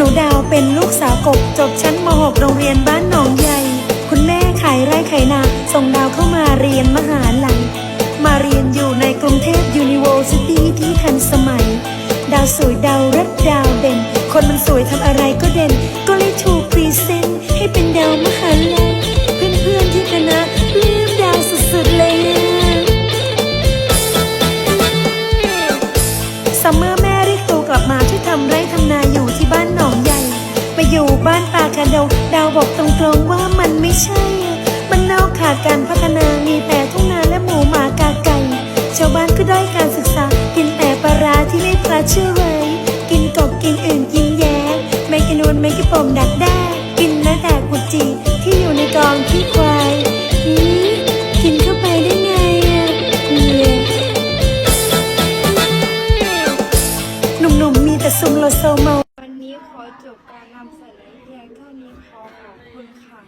หนูดาวเป็นลูกสาวกบจบชั้นม .6 โรงเรียนบ้านหนองใหญ่ คุณแม่ขายไร่ขายนา ส่งดาวเข้ามาเรียนมหาลัย มาเรียนอยู่ในกรุงเทพยูนิเวอร์ซิตี้ที่ทันสมัย ดาวสวยดาวรัดดาวเด่น คนมันสวยทำอะไรก็เด่น ก็เลยถูกพรีเซนต์ให้เป็นดาวมหาลัยเพื่อนๆที่คณะลืมดาวสุดๆเลยซัมเมอร์แม่เรียกตัวกลับมาช่วยทำไร่ทำนาากระโดงดาวบอกตรงๆว่ามันไม่ใช่อะมันนอกขาดการพัฒนา มีแต่ทุ่งนาและหมูหมากาไก่ ชาวบ้านก็ได้การศึกษา กินแต่ปลาร้าที่ไม่พลาเชื่อไว้กินกบกินอื่นกินแย้แมงกะนูนแมงกะปมดักแด้กินแม้แต่กุจีที่อยู่ในกองขี้ควายอืมกินเข้าไปได้ไงอะเนี่ยหนุ่มๆมีแต่ซุมโลโซเมา นี้ขอจบการนำเสนอเพียงเท่านี้ขอขอบคุณค่ะ